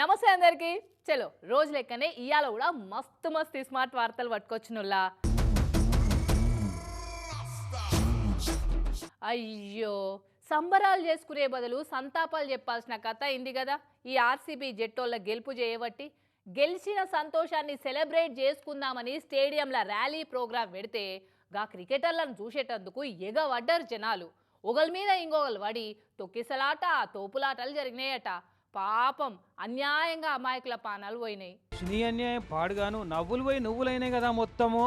నమస్తే అందరికీ. చలో రోజు లెక్కనే ఇవాళ కూడా మస్తు మస్తు స్మార్ట్ వార్తలు పట్టుకొచ్చినుల్లా అయ్యో సంబరాలు చేసుకునే బదులు సంతాపాలు చెప్పాల్సిన కథ అయింది కదా. ఈ ఆర్సీబీ జట్టోళ్ళ గెలుపు చేయబట్టి గెలిచిన సంతోషాన్ని సెలబ్రేట్ చేసుకుందామని స్టేడియంల ర్యాలీ ప్రోగ్రాం పెడితే గా క్రికెటర్లను చూసేటందుకు ఎగవడ్డరు జనాలు. ఒకరి మీద ఇంకొకరు పడి తొక్కిసలాట తోపులాటలు జరిగినాయట. పాపం అన్యాయంగా అమాయకుల పానాలు పోయినాయి. నీ అన్యాయం పాడుగాను నవ్వులు పోయి నువ్వులైనాయి కదా మొత్తము.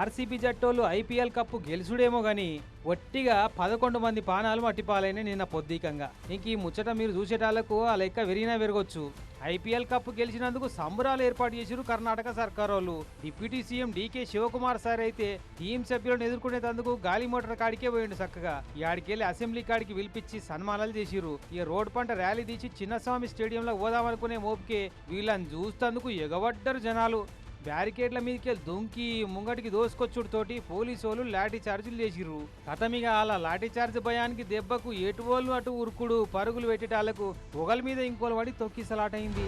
ఆర్సీబీ జట్టోళ్ళు ఐపీఎల్ కప్పు గెలుచుడేమో గాని ఒట్టిగా పదకొండు మంది పానాలు మట్టిపాలైన నిన్న పొద్దికంగా. ఇంక ఈ ముచ్చట మీరు చూసేటాలకు ఆ లెక్క విరిగినా విరగొచ్చు. ఐపీఎల్ కప్పు గెలిచినందుకు సంబరాలు ఏర్పాటు చేసిరు కర్ణాటక సర్కార్ వాళ్ళు deputy CM DK Shivakumar sir అయితే టీం సభ్యులను ఎదుర్కొనేందుకు గాలి మోటార్ కాడికే పోయిండు చక్కగా. యాడికెళ్ళి అసెంబ్లీ కాడికి పిలిపించి సన్మానాలు చేసిరు ఈ రోడ్ పంట ర్యాలీ తీసి చిన్నస్వామి స్టేడియంలో పోదామనుకునే మోపుకే వీళ్ళని చూస్తందుకు ఎగబడ్డరు జనాలు. బ్యారికేడ్ల మీదకి దుంకి ముంగటికి దోసుకొచ్చుడుతోటి పోలీసు వాళ్ళు లాఠీ చార్జీలు చేసిర్రు. కథమిగా అలా లాఠీ చార్జ్ భయానికి దెబ్బకు ఎటువోళ్ళు అటు ఉరుకుడు పరుగులు పెట్టేటాళ్ళకు ఒకల మీద ఇంకోలు పడి తొక్కిసలాటైంది.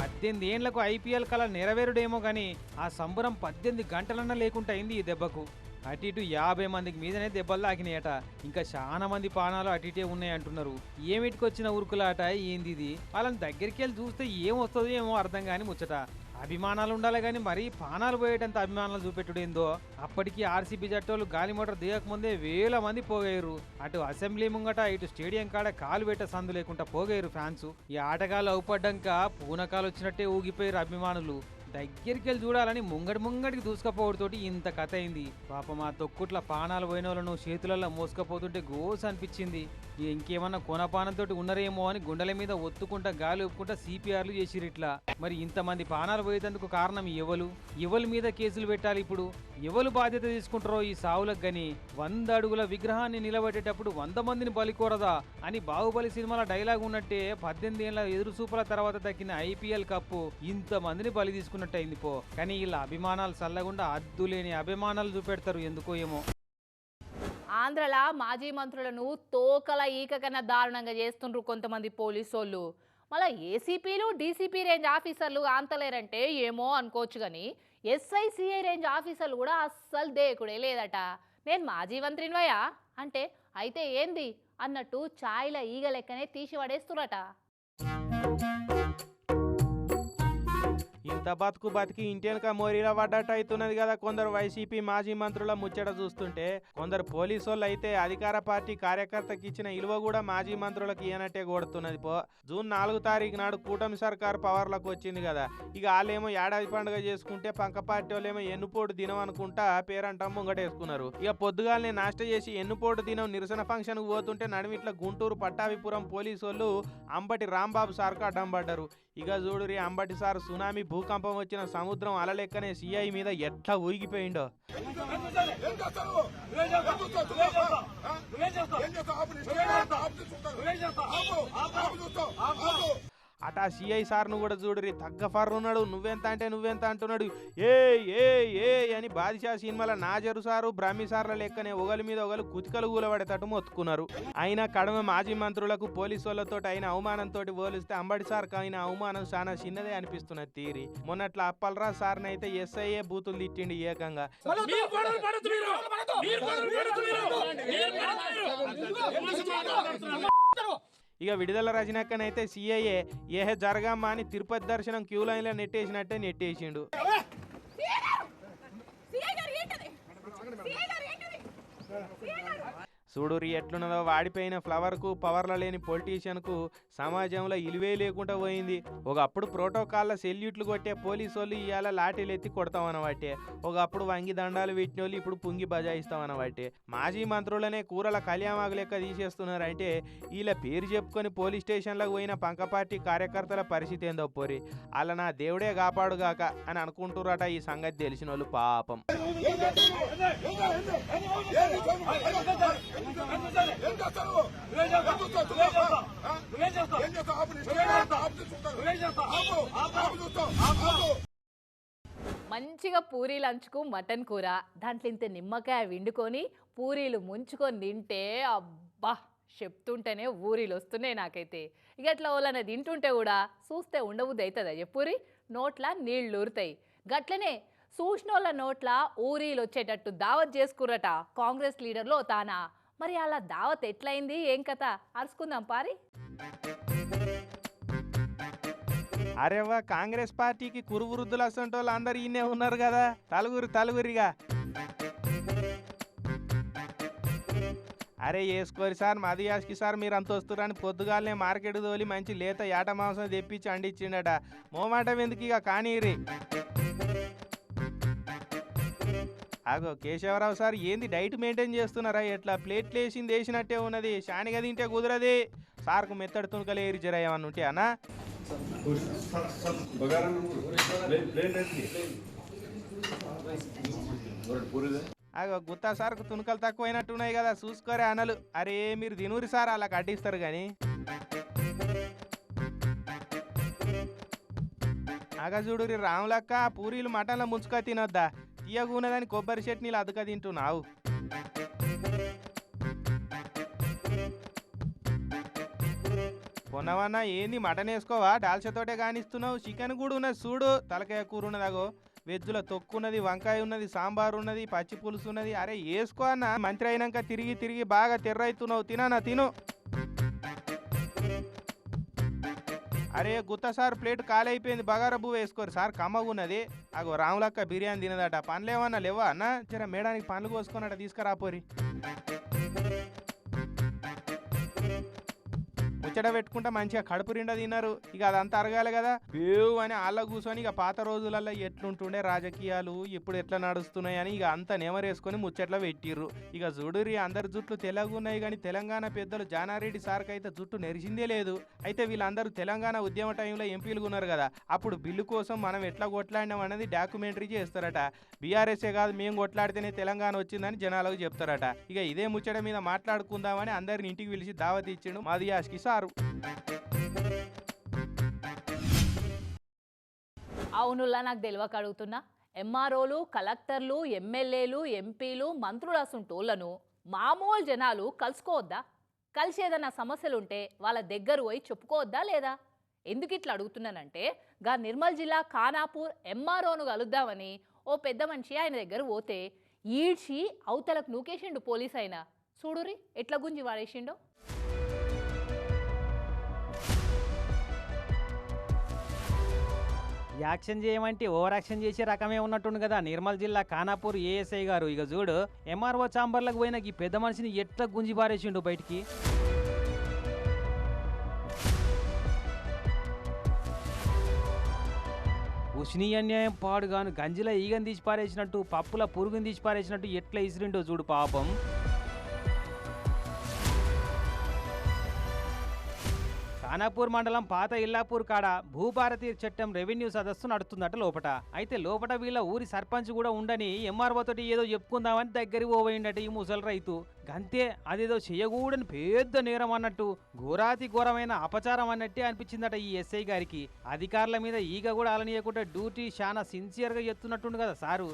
పద్దెనిమిది ఏండ్లకు ఐపీఎల్ కళ నెరవేరుడేమో కానీ ఆ సంబరం పద్దెనిమిది గంటలన్నా లేకుండా అయింది ఈ దెబ్బకు. అటు ఇటు యాభై మందికి మీదనే దెబ్బలు తాకినాయట. ఇంకా చాలా మంది పానాలు అటు ఇటే ఉన్నాయి అంటున్నారు ఏమిటికొచ్చిన ఉరుకులాట? ఏంది ఇది వాళ్ళని దగ్గరికి వెళ్ళి చూస్తే ఏం వస్తుందో ఏమో అర్థం కాని ముచ్చట. అభిమానాలు ఉండాలి కానీ మరీ పానాలు పోయేటంత అభిమానాలు చూపెట్టుడేందో అప్పటికి ఆర్సీబీ జట్టోళ్ళు గాలి మోటార్ దిగకముందే వేల మంది పోగయ్యారు. అటు అసెంబ్లీ ముంగట ఇటు స్టేడియం కాడ కాలు పెట్ట సందు లేకుండా పోగయ్యారు ఫ్యాన్స్. ఈ ఆటగాళ్ళు అవుపడ్డాక పూనకాలు వచ్చినట్టే ఊగిపోయారు అభిమానులు. దగ్గరికి వెళ్ళి చూడాలని ముంగడి ముంగడికి దూసుకపోవడంతోటి ఇంత కథ అయింది. పాపం ఆ తొక్కుట్ల పానాలు పోయిన వాళ్ళను చేతులలో మోసుకపోతుంటే గోస్ అనిపించింది. ఇంకేమన్నా కొనపానంతో ఉన్నారేమో అని గుండెల మీద ఒత్తుకుంటా గాలి ఒప్పుకుంటా సిపిఆర్లు చేసిరు ఇట్లా. మరి ఇంతమంది పానాలు పోయేందుకు కారణం ఎవలు? ఎవరి మీద కేసులు పెట్టాలి ఇప్పుడు? ఎవరు బాధ్యత తీసుకుంటారో ఈ సావులకు గని? వంద అడుగుల విగ్రహాన్ని నిలబెట్టేటప్పుడు వంద మందిని బలికూరదా? అని బాహుబలి సినిమాల డైలాగ్ ఉన్నట్టే పద్దెనిమిది ఏళ్ళ ఎదురు సూపర్ల తర్వాత దక్కిన ఐపీఎల్ కప్పు ఇంతమందిని బలి తీసుకున్నారు అయింది పో. కానీ ఇలా అభిమానాలు చల్లకుండా అద్దులేని అభిమానాలు చూపెడతారు ఎందుకో ఏమో. ఆంధ్రలా మాజీ మంత్రులను తోకల ఈక కన్నా దారుణంగా చేస్తుండ్రు కొంతమంది పోలీసోళ్ళు. మళ్ళీ ఏసీపీలు డీసీపీ రేంజ్ ఆఫీసర్లు ఆంతలేరంటే ఏమో అనుకోవచ్చు కానీ ఎస్ఐసిఐ రేంజ్ ఆఫీసర్లు కూడా అస్సలు దేకుడే లేదట. నేను మాజీ మంత్రినివయా అంటే అయితే ఏంది? అన్నట్టు ఛాయ్ల ఈగ లెక్కనే తీసి పడేస్తురట ఇంత బతుకు బతికి ఇంటెనక మోరీలో పడ్డట్టు అవుతున్నది కదా కొందరు వైసీపీ మాజీ మంత్రుల ముచ్చట చూస్తుంటే. కొందరు పోలీసు వాళ్ళు అయితే అధికార పార్టీ కార్యకర్తకి ఇచ్చిన ఇలువ కూడా మాజీ మంత్రులకు ఇయ్యనట్టే కొడుతున్నది పో. జూన్ నాలుగు తారీఖు నాడు కూటమి సర్కార్ పవర్లకు వచ్చింది కదా. ఇక వాళ్ళేమో ఏడాది పండుగ చేసుకుంటే పంక పార్టీ వాళ్ళేమో ఎన్నుపోటు దినం అనుకుంటా పేరంటం ముంగటేసుకున్నారు. ఇక పొద్దుగాలనే నాష్ట చేసి ఎన్నుపోటు దినం నిరసన ఫంక్షన్కు పోతుంటే నడిమిట్ల గుంటూరు పట్టాభిపురం పోలీసు వాళ్ళు అంబటి రాంబాబు సార్కు అడ్డం పడ్డారు. ఇక చూడురి అంబటి సార్ సునామీ భూకంపం వచ్చిన సముద్రం అలలెక్కనే సిఐ మీద ఎట్లా ఊగిపోయిండో అట సిఐ సార్ను కూడా చూడరి తగ్గ ఫర్రున్నాడు నువ్వెంత అంటే నువ్వెంత అంటున్నాడు. ఏ ఏ ఏ అని బాదిషా సినిమాల నాజరు సారు బ్రాహ్మి సార్ల లెక్కనే ఒకరి మీద ఒకరు కుతికలు కూలబడేటట్టు మొత్తుకున్నారు. అయినా కడమ మాజీ మంత్రులకు పోలీసు వాళ్ళతో అయిన అవమానంతో పోలిస్తే అంబడి సార్ అయిన అవమానం చాలా చిన్నదే అనిపిస్తున్నది తీరి. మొన్నట్ల అప్పలరా సార్ని అయితే ఎస్ఐఏ బూతులు తిట్టిండి ఏకంగా. ఇక విడుదల రజనక్కనైతే సిఐఏ ఏహే జరగమ్మా అని తిరుపతి దర్శనం క్యూ లైన్లో నెట్టేసినట్టే నెట్టేసిండు. చూడురి ఎట్లున్నదో వాడిపోయిన ఫ్లవర్కు పవర్ల లేని పొలిటీషియన్కు సమాజంలో ఇలువే లేకుండా పోయింది ఒకప్పుడు ప్రోటోకాల్ల సెల్యూట్లు కొట్టే పోలీసు వాళ్ళు ఇవాళ లాఠీలు ఎత్తి కొడతామన్నవాటే ఒకప్పుడు వంగి దండాలు పెట్టిన వాళ్ళు ఇప్పుడు పుంగి బజాయిస్తామన్నవాటే మాజీ మంత్రులనే కూరల కళ్యామాగు లెక్క తీసేస్తున్నారంటే వీళ్ళ పేరు చెప్పుకొని పోలీస్ స్టేషన్లకు పోయిన పంకపార్టీ కార్యకర్తల పరిస్థితి ఏందో పోరి అలా నా దేవుడే కాపాడుగాక అని అనుకుంటురట ఈ సంగతి తెలిసిన వాళ్ళు పాపం మంచిగా పూరీ లంచ్కు మటన్ కూర. దాంట్లో ఇంత నిమ్మకాయ విండుకొని పూరీలు ముంచుకొని తింటే అబ్బా చెప్తుంటేనే ఊరిలు వస్తున్నాయి నాకైతే. ఇక అట్లా వాళ్ళని తింటుంటే కూడా చూస్తే ఉండబుద్ధి అవుతుందా? చెప్పురి నోట్ల నీళ్ళు ఊరుతాయి. గట్లనే చూసినోళ్ళ నోట్ల ఊరీలు వచ్చేటట్టు దావత్ చేసుకుర్రట కాంగ్రెస్ లీడర్లో తానా? మరి అలా దావత్ ఎట్లయింది? ఏం కథ? అరుచుకుందాం పారి. అరేవా కాంగ్రెస్ పార్టీకి కురు వృద్ధులు అసంటి వాళ్ళు అందరు ఈయనే ఉన్నారు కదా. తలుగురు తలుగురిగా. అరే వేసుకోరు సార్? మదియాస్కి సార్ మీరు అంత వస్తున్నారని పొద్దుగాలనే మార్కెట్ తోలి మంచి లేత ఏట మాంసం తెప్పించి అండిచ్చిండట. మోమాటం ఎందుకు ఇక కానీరి? అగో కేశవరావు సార్ ఏంది డైట్ మెయింటైన్ చేస్తున్నారా? ఎట్లా ప్లేట్లు వేసింది వేసినట్టే ఉన్నది. శానిగా తింటే కుదరది. సార్కు మెత్తడి తుణుకలు ఏరి జరయ్యమని ఉంటే అన్నా? అగో గుత్తా సార్కు తుణుకలు తక్కువైనట్టున్నాయి కదా చూసుకోరే అనలు. అరే మీరు తినూరి సార్ అలా కట్టిస్తారు కానీ ఆగజూడూరి రాములక్క పూరీలు మటన్లో ముంచుకొని తినొద్దా? తీయగున్నదని కొబ్బరి చట్నీలు అదుక తింటున్నావు. కొనవన్నా ఏంది మటన్ వేసుకోవా? డాల్చతోటే కానిస్తున్నావు. చికెన్ కూడా ఉన్నది చూడు. తలకాయ కూర ఉన్నదాగో వెజ్జుల తొక్కు ఉన్నది వంకాయ ఉన్నది సాంబార్ ఉన్నది పచ్చి పులుసు ఉన్నది. అరే వేసుకో అన్న. మంత్రి అయినాక తిరిగి తిరిగి బాగా తెర్రైతున్నావు. తిననా తిను. అరే గుత్త సార్ ప్లేట్ ఖాళీ అయిపోయింది బగారబ్బు వేసుకోరు. సార్ కమ్మగున్నది. అగో రాములక్క బిర్యానీ తినదట. పనులు లేవా అన్న? జర మేడానికి పనులు కోసుకున్నట తీసుకురాపోరి. ముచ్చట పెట్టుకుంటా మంచిగా కడుపు నిండా తిన్నారు. ఇక అదంతా అరగాలి కదా. పేవు అని అలా కూర్చొని ఇక పాత రోజులలో ఎట్లుంటుండే రాజకీయాలు ఇప్పుడు ఎట్లా నడుస్తున్నాయి అని ఇక అంతా నెమరేసుకొని ముచ్చట్లా పెట్టిర్రు. ఇక చూడురి అందరి జుట్లు తెలగున్నాయి కానీ తెలంగాణ పెద్దలు జానారెడ్డి సార్కి అయితే జుట్టు నెరిసిందే లేదు. అయితే వీళ్ళందరూ తెలంగాణ ఉద్యమ టైంలో ఎంపీలు ఉన్నారు కదా. అప్పుడు బిల్లు కోసం మనం ఎట్లా కొట్లాడినాం అనేది డాక్యుమెంటరీ చేస్తారట. బీఆర్ఎస్ఏ కాదు మేము కొట్లాడితేనే తెలంగాణ వచ్చిందని జనాలకు చెప్తారట. ఇక ఇదే ముచ్చట మీద మాట్లాడుకుందామని అందరిని ఇంటికి పిలిచి దావత్ ఇచ్చిండు మదియాష్కి సార్. అవునులా నాకు తెలియక అడుగుతున్నా. ఎంఆర్ఓలు కలెక్టర్లు ఎమ్మెల్యేలు ఎంపీలు మంత్రులు అసుంటోళ్ళను మామూలు జనాలు కలుసుకోవద్దా? కలిసి ఏదైనా సమస్యలుంటే వాళ్ళ దగ్గర పోయి చెప్పుకోవద్దా లేదా? ఎందుకు ఇట్లా అడుగుతున్నానంటే గా నిర్మల్ జిల్లా ఖానాపూర్ ఎంఆర్ఓను కలుద్దామని ఓ పెద్ద మనిషి ఆయన దగ్గర పోతే ఈడ్చి అవతలకు నూకేసిండు పోలీస్ అయినా చూడురి ఎట్లా గుంజి వాడేసిండో? యాక్షన్ చేయమంటే ఓవర్ యాక్షన్ చేసే రకమే ఉన్నట్టుండు కదా. నిర్మల్ జిల్లా ఖానాపూర్ ఏఎస్ఐ గారు. ఇక చూడు ఎంఆర్ఓ చాంబర్లకు పోయిన ఈ పెద్ద మనిషిని ఎట్లా గుంజి పారేసిండు బయటికి? ఉష్ణీ అన్యాయం పాడుగాను గంజిలో ఈగని తీసి పారేసినట్టు పప్పుల పురుగుని తీసి పారేసినట్టు ఎట్లా ఇసిరిండో చూడు పాపం. ఖానాపూర్ మండలం పాత ఇల్లాపూర్ కాడ భూభారతి చట్టం రెవెన్యూ సదస్సు నడుస్తుందట లోపట. అయితే లోపట వీళ్ళ ఊరి సర్పంచ్ కూడా ఉండని ఎంఆర్ఓ తోటి ఏదో చెప్పుకుందామని దగ్గరికి పోయిండట ఈ ముసలి రైతు. గంతే అదేదో చేయకూడని పెద్ద నేరం అన్నట్టు ఘోరాతి ఘోరమైన అపచారం అన్నట్టే అనిపించిందట ఈ ఎస్ఐ గారికి. అధికారుల మీద ఈగ కూడా అలనీయకుండా డ్యూటీ చాలా సిన్సియర్గా చెప్తున్నట్టుండు కదా సారు.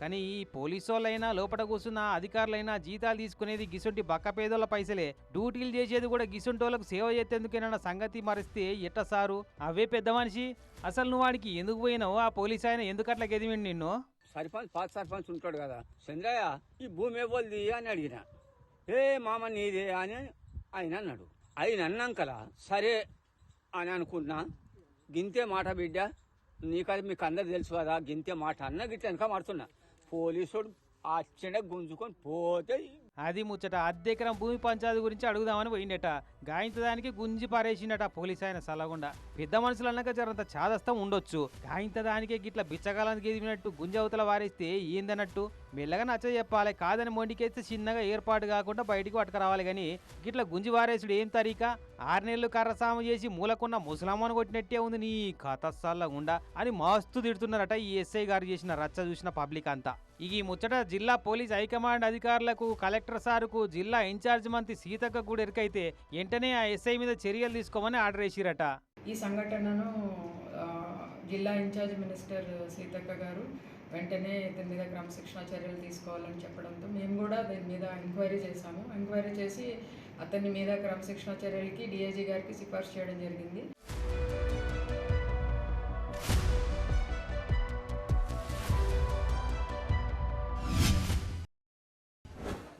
కానీ ఈ పోలీసోళ్ళైనా లోపల కూర్చున్న అధికారులైనా జీతాలు తీసుకునేది గిసుంటి బక్క పేదోళ్ళ పైసలే. డ్యూటీలు చేసేది కూడా గిసుంటోళ్ళకు సేవ చేసేందుకేనన్న సంగతి మరిస్తే ఎట్ట సారు? అవే పెద్ద మనిషి. అసలు నువ్వు వాడికి ఎందుకు పోయినావు? ఆ పోలీస్ ఆయన ఎందుకట్ల గెదివిండి నిన్ను? సర్పంచ్ పాత సర్పంచ్ ఉంటాడు కదా. చంద్రయ్య ఈ భూమి పోలిది అని అడిగిన. ఏ మామ నీదే అని ఆయన అన్నాడు. ఆయన అన్నాం కదా సరే అని అనుకున్నా. గింతే మాట బిడ్డ. నీకది మీకు అందరు తెలుసు కదా గింతే మాట అన్న గిట్ల వెనక మాడుతున్నా పోలీసుడు ఆ గుంజుకొని పోతే అది ముచ్చట అద్దెకరం భూమి పంచాయతీ గురించి అడుగుదామని పోయిండట. గాయంతదానికి గుంజి పారేసిండట పోలీస్ ఆయన సలగుండా పెద్ద మనుషులు అన్నాక జరంత చాదస్తం ఉండొచ్చు. గాయంతదానికే గిట్ల బిచ్చగాలానికి ఎదిగినట్టు గుంజ అవతల వారేస్తే ఏందన్నట్టు? మెల్లగా నచ్చ చెప్పాలి. కాదని మొండికేస్తే చిన్నగా ఏర్పాటు కాకుండా బయటికి పట్టుకురావాలి కానీ గిట్ల గుంజివారేసుడు ఏం తరీకా? ఆరు నెలలు కర్రసాము చేసి మూలకున్న ముసలమ్మను కొట్టినట్టే ఉంది నీ కథ గుండా అని మస్తు తిడుతున్నారట ఈ ఎస్ఐ గారు చేసిన రచ్చ చూసిన పబ్లిక్ అంతా. ఈ ముచ్చట జిల్లా పోలీస్ హైకమాండ్ అధికారులకు కలెక్టర్ సారుకు జిల్లా ఇన్ఛార్జ్ మంత్రి సీతక్క కూడా ఎరికైతే వెంటనే ఆ ఎస్ఐ మీద చర్యలు తీసుకోమని ఆర్డర్ వేసిరట. ఈ సంఘటనను జిల్లా ఇన్ఛార్జ్ మినిస్టర్ సీతక్క గారు వెంటనే ఇతని మీద క్రమశిక్షణ చర్యలు తీసుకోవాలని చెప్పడంతో మేము కూడా దీని మీద ఎంక్వైరీ చేశాము. ఎంక్వైరీ చేసి అతని మీద క్రమశిక్షణ చర్యలకి డిఐజీ గారికి సిఫార్సు చేయడం జరిగింది.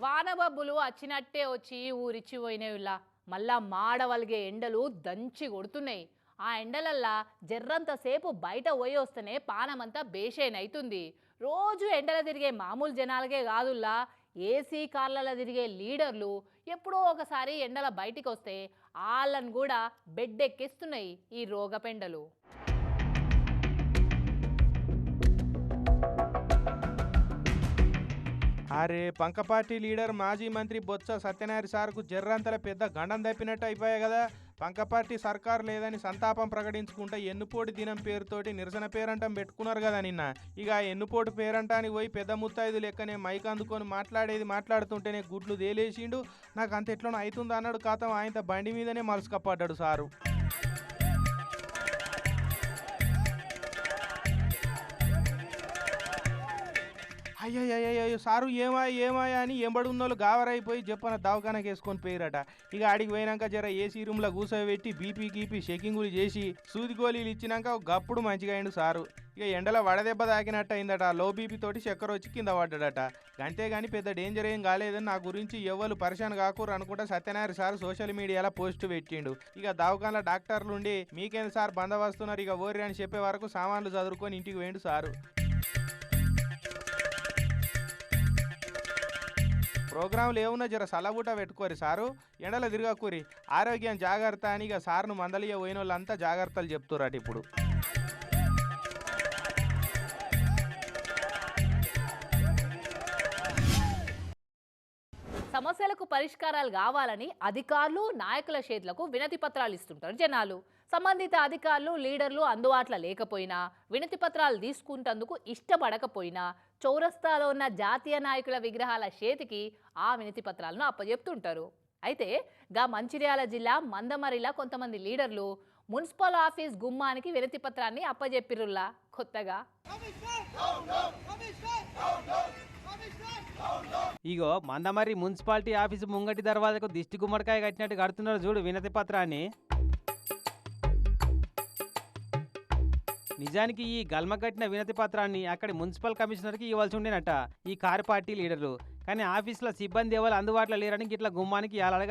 వానబబ్బులు వచ్చినట్టే వచ్చి ఊరిచ్చిపోయినవిలా మళ్ళా మాడవలిగే ఎండలు దంచి కొడుతున్నాయి. ఆ ఎండలల్లా జర్రంతసేపు బయట పోయి వస్తేనే పానమంతా బేషేనైతుంది. రోజు ఎండల తిరిగే మామూలు జనాలకే కాదుల్లా ఏసీ కార్లలో తిరిగే లీడర్లు ఎప్పుడో ఒకసారి ఎండల బయటికి వస్తే వాళ్ళను కూడా బెడ్ ఎక్కిస్తున్నాయి ఈ రోగపెండలు. అరే పంకపార్టీ లీడర్ మాజీ మంత్రి బొత్స సత్యనారాయణ సార్కు జర్రంతల పెద్ద గండం తప్పినట్టు అయిపోయాయి కదా. పంకపార్టీ సర్కారు లేదని సంతాపం ప్రకటించుకుంటే ఎన్నుపోటు దినం పేరుతోటి నిరసన పేరంటం పెట్టుకున్నారు కదా నిన్న. ఇక ఎన్నుపోటు పేరంటానికి పోయి పెద్ద ముత్తాయిదు లెక్కనే మైక్ అందుకొని మాట్లాడేది మాట్లాడుతుంటేనే గుడ్లు తేలేసిండు. నాకు అంత ఎట్లనో అవుతుంది అన్నాడు కాతం. ఆయన బండి మీదనే మలుసుకపడ్డాడు సారు. అయ్యయ్యయ్యో సారు ఏమా ఏమాయా అని ఎంబడి ఉన్నోళ్ళు గావరైపోయి చెప్పన దవాఖానకి వేసుకొని పోయిరట. ఇక ఆడికి పోయినాక జర ఏసీ రూమ్లో కూర్చోబెట్టి బీపీ గీపీ చెకింగులు చేసి సూది గోళీలు ఇచ్చినాక ఒక గప్పుడు మంచిగా అయిండు సారు. ఇక ఎండలో వడదెబ్బ తాకినట్టు అయిందట లో బీపీ తోటి చక్కెర వచ్చి కింద పడ్డాడట. అంతేగాని పెద్ద డేంజర్ ఏం కాలేదని నా గురించి ఎవ్వరు పరిశాన్ కాకూరు అనుకుంటా సత్యనారాయణ సార్ సోషల్ మీడియాలో పోస్ట్ పెట్టిండు. ఇక దవాఖానలో డాక్టర్లు ఉండి మీకేంది సార్ బందవస్తున్నారు ఇక ఓరి అని చెప్పే వరకు సామాన్లు చదువుకొని ఇంటికి వేయండు సారు. ప్రోగ్రాంలు ఏమున్నా జర సలబూట పెట్టుకోరి సారు. ఎండల తిరగకూరి. ఆరోగ్యం జాగ్రత్త అని ఇక సార్ను మందలియ పోయిన వాళ్ళంతా జాగ్రత్తలు చెప్తురాట ఇప్పుడు. సమస్యలకు పరిష్కారాలు కావాలని అధికారులు నాయకుల చేతులకు వినతి పత్రాలు ఇస్తుంటారు జనాలు. సంబంధిత అధికారులు లీడర్లు అందుబాటులో లేకపోయినా వినతి పత్రాలు తీసుకుంటందుకు ఇష్టపడకపోయినా చౌరస్తాలో ఉన్న జాతీయ నాయకుల విగ్రహాల చేతికి ఆ వినతి పత్రాలను అప్పజెప్తుంటారు. అయితే గా మంచిర్యాల జిల్లా మందమరిలా కొంతమంది లీడర్లు మున్సిపల్ ఆఫీస్ గుమ్మానికి వినతి పత్రాన్ని అప్పజెప్పిరుల్లా కొత్తగా? ఇగో మందమరి మున్సిపాలిటీ ఆఫీసు ముంగటి దర్వాజకు దిష్టి గుమ్మడికాయ కట్టినట్టు కడుతున్నారు చూడు వినతి పత్రాన్ని. నిజానికి ఈ గల్మగట్టిన వినతి పత్రాన్ని అక్కడి మున్సిపల్ కమిషనర్కి ఇవ్వాల్సి ఉండేనట ఈ కారు పార్టీ లీడర్లు. కానీ ఆఫీసులో సిబ్బంది ఎవరు అందుబాటులో లేరని ఇట్లా గుమ్మానికి ఏలాడ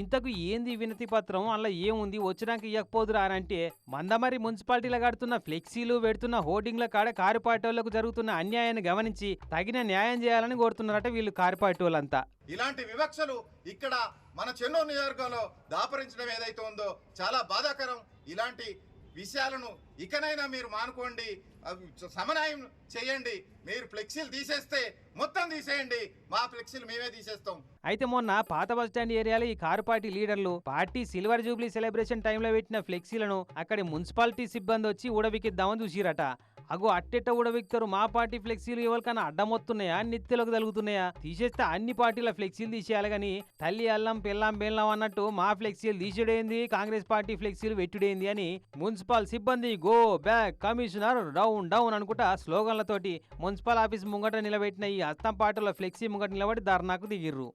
ఇంతకు ఏంది వినతి పత్రం? అందులో ఏముంది? వచ్చినాక ఇవ్వకపోదురా అని అంటే మందమరి మున్సిపాలిటీలో కడుతున్న ఫ్లెక్సీలు పెడుతున్న హోర్డింగ్ల కాడ కారు పార్టీ జరుగుతున్న అన్యాయాన్ని గమనించి తగిన న్యాయం చేయాలని కోరుతున్నారట వీళ్ళు కారు పార్టీ వాళ్ళంతా. ఇలాంటి వివక్షలు ఇక్కడ మన చెన్నూరు నియోజకవర్గంలో దాపరించడం ఏదైతే ఉందో చాలా బాధాకరం. ఇలాంటి విషయాలను ఇకనైనా మీరు మానుకోండి సమన్వయం చేయండి మీరు ఫ్లెక్సీలు తీసేస్తే మొత్తం తీసేయండి మా ఫ్లెక్సీలు మేమే తీసేస్తాం. అయితే మొన్న పాత బస్ స్టాండ్ ఏరియాలో ఈ కారు పార్టీ లీడర్లు పార్టీ సిల్వర్ జూబ్లీ సెలబ్రేషన్ టైంలో పెట్టిన ఫ్లెక్సీలను అక్కడి మున్సిపాలిటీ సిబ్బంది వచ్చి ఊడవికిద్దామని చూసిరట. అగో అట్టెట్ట ఊడబిక్తారు మా పార్టీ ఫ్లెక్సీలు ఎవరికైనా అడ్డమొత్తున్నాయా? నిత్యలోకి తలుగుతున్నాయా తీసేస్తే అన్ని పార్టీల ఫ్లెక్సీలు తీసేయాలి కానీ తల్లి అల్లం పిల్లం బెల్లం అన్నట్టు మా ఫ్లెక్సీలు తీసేడేంది? కాంగ్రెస్ పార్టీ ఫ్లెక్సీలు పెట్టుడేంది అని మున్సిపల్ సిబ్బంది go back commissioner down down అనుకుంటా స్లోగన్లతోటి మున్సిపల్ ఆఫీస్ ముంగట నిలబెట్టిన ఈ అస్తం పార్టీల ఫ్లెక్సీ ముంగట నిలబడి ధర్నాకు దిగిర్రు.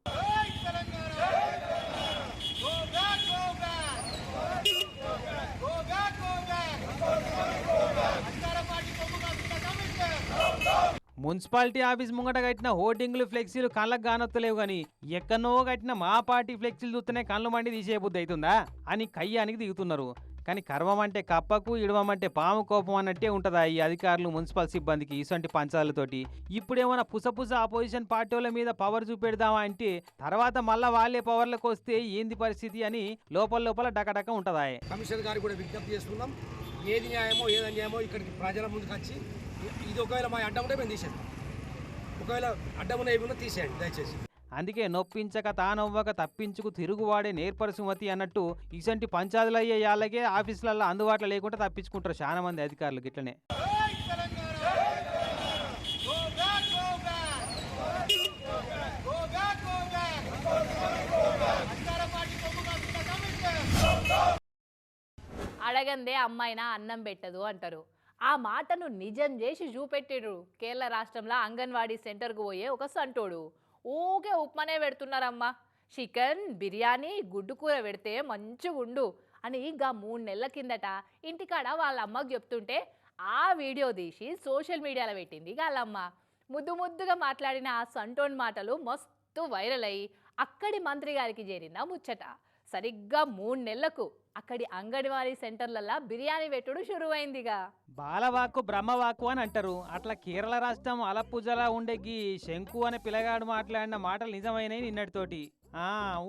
మున్సిపాలిటీ ఆఫీస్ ముంగట కట్టిన హోర్డింగ్లు ఫ్లెక్సీలు కళ్ళకు కానొత్తలేవు కానీ ఎక్కడనో కట్టిన మా పార్టీ ఫ్లెక్సీలు చూస్తేనే కళ్ళు మండి తీసేయబుద్ధి అవుతుందా అని కయ్యానికి దిగుతున్నారు. కానీ కర్వమంటే కప్పకు ఇడవమంటే పాము కోపం అన్నట్టే ఉంటుందా ఈ అధికారులు మున్సిపల్ సిబ్బందికి ఇటువంటి పంచాలతోటి? ఇప్పుడేమైనా పుసపుస ఆపోజిషన్ పార్టీల మీద పవర్ చూపెడదామా అంటే తర్వాత మళ్ళా వాళ్ళే పవర్లకు వస్తే ఏంది పరిస్థితి అని లోపల లోపల డకడక ఉంటుందా కమిషనర్ గారు కూడా విజ్ఞప్తి చేస్తున్నాం. ఏది న్యాయమో ఏది అన్యాయమో ఇక్కడికి ప్రజల ముందుకు వచ్చి ఇది ఒకవేళ మా అడ్డం ఉంటే మేము తీసేస్తాం. ఒకవేళ అడ్డం ఉన్న ఏమి ఉన్నా తీసేయండి దయచేసి. అందుకే నొప్పించక తానవ్వక తప్పించుకు తిరుగువాడే నేర్పరసుమతి అన్నట్టు ఇసంటి పంచాదులయ్యే యాళ్ళకే ఆఫీసులలో అందుబాటులో లేకుండా తప్పించుకుంటారు చాలా మంది అధికారులు గిట్లనే. అడగందే అమ్మాయినా అన్నం పెట్టదు అంటారు. ఆ మాటను నిజం చేసి చూపెట్టాడు కేరళ రాష్ట్రంలో అంగన్వాడీ సెంటర్కు పోయే ఒక సంటోడు. ఊకే ఉప్మానే పెడుతున్నారమ్మా. చికెన్ బిర్యానీ గుడ్డు కూర పెడితే మంచిగుండు అని ఇంకా మూడు నెలల కిందట ఇంటికాడ వాళ్ళ అమ్మకు చెప్తుంటే ఆ వీడియో తీసి సోషల్ మీడియాలో పెట్టింది వాళ్ళమ్మ. ముద్దు ముద్దుగా మాట్లాడిన ఆ సంటోన్ మాటలు మస్తు వైరల్ అయ్యి అక్కడి మంత్రి గారికి చేరిందా ముచ్చట. సరిగ్గా మూడు నెలలకు అక్కడి అంగన్వాడీ సెంటర్లలో బిర్యానీ పెట్టుడు షురువైందిగా. బాలవాక్కు బ్రహ్మవాకు అని అంటారు. అట్లా కేరళ రాష్ట్రం అలప్పుజలా ఉండే గీ శంకు అనే పిల్లగాడు మాట్లాడిన మాటలు నిజమైనవి నిన్నటితోటి. ఆ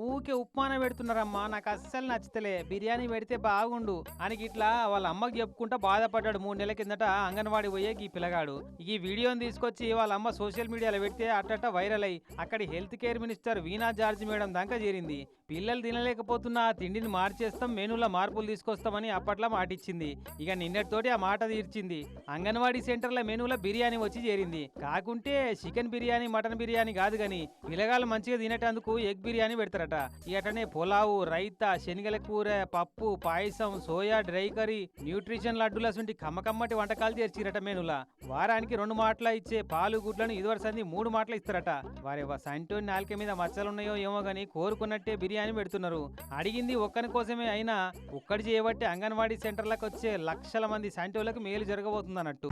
ఊకే ఉప్మాన పెడుతున్నారమ్మా నాకు అస్సలు నచ్చతలే. బిర్యానీ పెడితే బాగుండు అని ఇట్లా వాళ్ళ అమ్మకి చెప్పుకుంటా బాధపడ్డాడు మూడు నెలల కిందట అంగన్వాడి పోయే ఈ పిల్లగాడు. ఈ వీడియోని తీసుకొచ్చి వాళ్ళ అమ్మ సోషల్ మీడియాలో పెడితే అట్టట వైరల్ అయ్యి అక్కడి health care minister Veena George madam దాకా చేరింది. పిల్లలు తినలేకపోతున్న ఆ తిండిని మార్చేస్తాం మెనూలో మార్పులు తీసుకొస్తామని అప్పట్లో మాటిచ్చింది. ఇక నిన్నటితోటి ఆ మాట తీర్చింది. అంగన్వాడీ సెంటర్ల మెనూలో బిర్యానీ వచ్చి చేరింది. కాకుంటే చికెన్ బిర్యానీ మటన్ బిర్యానీ కాదు గాని పిల్లగాళ్ళు మంచిగా తినేటందుకు ఎగ్ బిర్యానీ పెడతారట. ఇటనే పులావు రైతా శనగల కూర పప్పు పాయసం సోయా డ్రై కర్రీ న్యూట్రిషన్ లడ్డుల వంటి కమ్మకమ్మటి వంటకాలు చేర్చిరట మెనూలా. వారానికి రెండు మాటల ఇచ్చే పాలు గుడ్లను ఇదివరసంది మూడు మాటలు ఇస్తారట. వారి సంటోని నాలుక మీద మచ్చలున్నాయో ఏమో కానీ కోరుకున్నట్టే బిర్యానీ పెడుతున్నారు. అడిగింది ఒక్కని కోసమే అయినా ఒక్కడి చేయబట్టి అంగన్వాడీ సెంటర్లకు వచ్చే లక్షల మంది శాంటివులకు మేలు జరగబోతుంది అన్నట్టు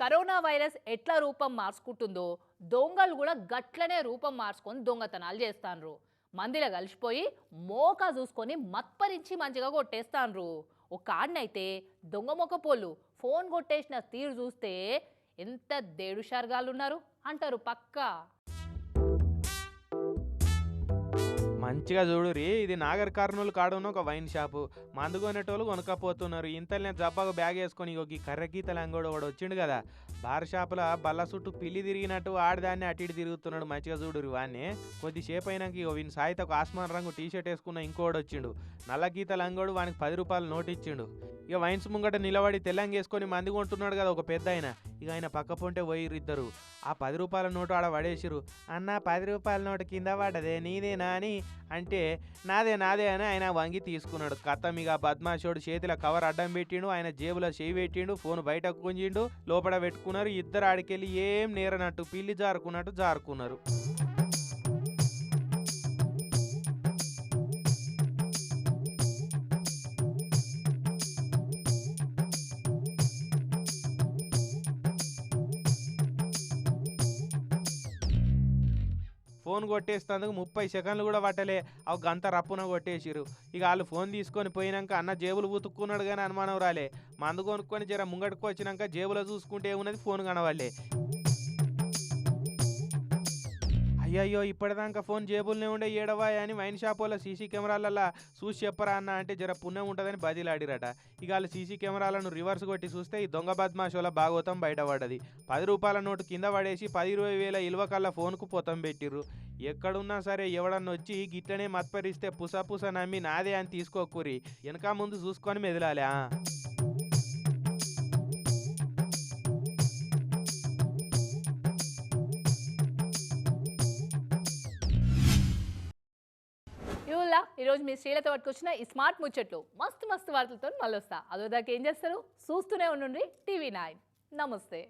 కరోనా వైరస్ ఎట్లా రూపం మార్చుకుంటుందో దొంగలు కూడా గట్లనే రూపం మార్చుకొని దొంగతనాలు చేస్తాన్రు. మందిలో కలిసిపోయి మోకా చూసుకొని మత్పరించి మంచిగా కొట్టేస్తాన్రు. ఒక ఆడినైతే దొంగ మొక్కపోళ్ళు ఫోన్ కొట్టేసిన తీరు చూస్తే ఎంత దేడు షర్గాలు ఉన్నారు అంటారు పక్కా. మంచిగా చూడురి ఇది నాగర్ కర్నూలు కాడున్న ఒక వైన్ షాపు. మందు కొనేటోళ్ళు కొనకపోతున్నారు. ఇంతలనే జబ్బాకు బ్యాగ్ వేసుకొని ఒక ఈ కర్ర అంగోడు ఒకడు వచ్చిండు కదా. బార్ షాపుల బల్ల చుట్టూ పిల్లి తిరిగినట్టు ఆడదాన్ని అటు ఇటు తిరుగుతున్నాడు మంచిగా చూడురు వాడిని కొద్దిసేపు అయినాక ఇగో వీని సాయిత ఒక ఆస్మాన్ రంగు టీషర్ట్ వేసుకున్న ఇంకోడు వచ్చిండు. నల్ల గీతలు అంగోడు వానికి పది రూపాయలు నోటిచ్చిండు. ఇక వైన్స్ ముంగట నిలబడి తెల్లంగి వేసుకొని మంది కొంటున్నాడు కదా ఒక పెద్ద ఆయన. ఇక ఆయన పక్క పొంటే ఇద్దరు ఆ పది రూపాయల నోటు ఆడ పడేసిరు అన్న పది రూపాయల నోటు కింద పడదే నీదేనా అని? అంటే నాదే నాదే అని ఆయన వంగి తీసుకున్నాడు. కథ ఇక బద్మాషోడు చేతిలో కవర్ అడ్డం పెట్టిండు ఆయన జేబులో చేయి పెట్టిండు ఫోన్ బయటకు గుంజిండు లోపల పెట్టుకున్నారు ఇద్దరు ఆడికెళ్ళి ఏం నేరనట్టు పిల్లి జారుకున్నట్టు జారుకున్నారు. ఫోన్ కొట్టేస్తేందుకు ముప్పై సెకండ్లు కూడా పట్టలే. అవి గంత రప్పున కొట్టేసిరు ఇక వాళ్ళు ఫోన్ తీసుకొని పోయినాక అన్న జేబులు ఉతుక్కున్నాడు కానీ అనుమానం రాలే. మందు కొనుక్కొని జర ముంగట్టుకు వచ్చినాక జేబులో చూసుకుంటే ఏమున్నది? ఫోన్ కనవాలే అయ్యయ్యో ఇప్పటిదాకా ఫోన్ జేబుల్నే ఉండే ఏడవా అని వైన్ షాప్ సీసీ కెమెరాలల్లో చూసి చెప్పరా అన్న అంటే జర పుణ్యం ఉంటుందని బదిలాడిరట. ఇక వాళ్ళు సీసీ కెమెరాలను రివర్స్ కొట్టి చూస్తే ఈ దొంగ బద్మాషోల భాగవతం బయటపడ్డది పది రూపాయల నోటు కింద పడేసి పది ఇరవై వేల ఇలువ కల్లా ఫోన్కు పొతం పెట్టిర్రు. ఎక్కడున్నా సరే ఎవడన్నా వచ్చి గిట్లనే మత్పరిస్తే పుసపుస నమ్మి నాదే అని తీసుకోకూరి వెనక ముందు చూసుకొని మెదలాలి ఈరోజు మీ స్త్రీలతో పట్టుకొచ్చిన ఈ స్మార్ట్ ముచ్చట్లు మస్తు మస్తు వార్తలతో మళ్ళీ వస్తా అదో దాకా ఏం చేస్తారు? చూస్తూనే ఉండండి టీవీ నైన్. నమస్తే.